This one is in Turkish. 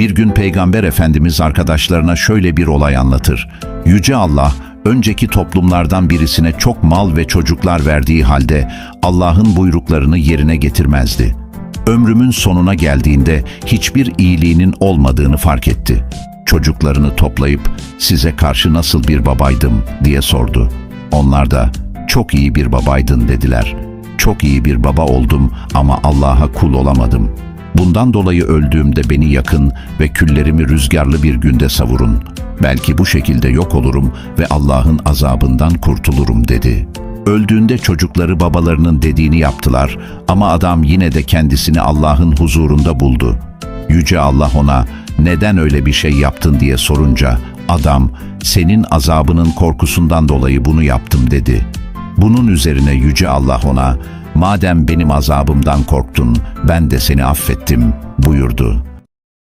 Bir gün Peygamber Efendimiz arkadaşlarına şöyle bir olay anlatır. Yüce Allah, önceki toplumlardan birisine çok mal ve çocuklar verdiği halde Allah'ın buyruklarını yerine getirmezdi. Ömrümün sonuna geldiğinde hiçbir iyiliğinin olmadığını fark etti. Çocuklarını toplayıp size karşı nasıl bir babaydım diye sordu. Onlar da çok iyi bir babaydın dediler. Çok iyi bir baba oldum ama Allah'a kul olamadım. Bundan dolayı öldüğümde beni yakın ve küllerimi rüzgarlı bir günde savurun. Belki bu şekilde yok olurum ve Allah'ın azabından kurtulurum dedi. Öldüğünde çocukları babalarının dediğini yaptılar ama adam yine de kendisini Allah'ın huzurunda buldu. Yüce Allah ona neden öyle bir şey yaptın diye sorunca adam senin azabının korkusundan dolayı bunu yaptım dedi. Bunun üzerine Yüce Allah ona madem benim azabımdan korktun ben de seni affettim buyurdu.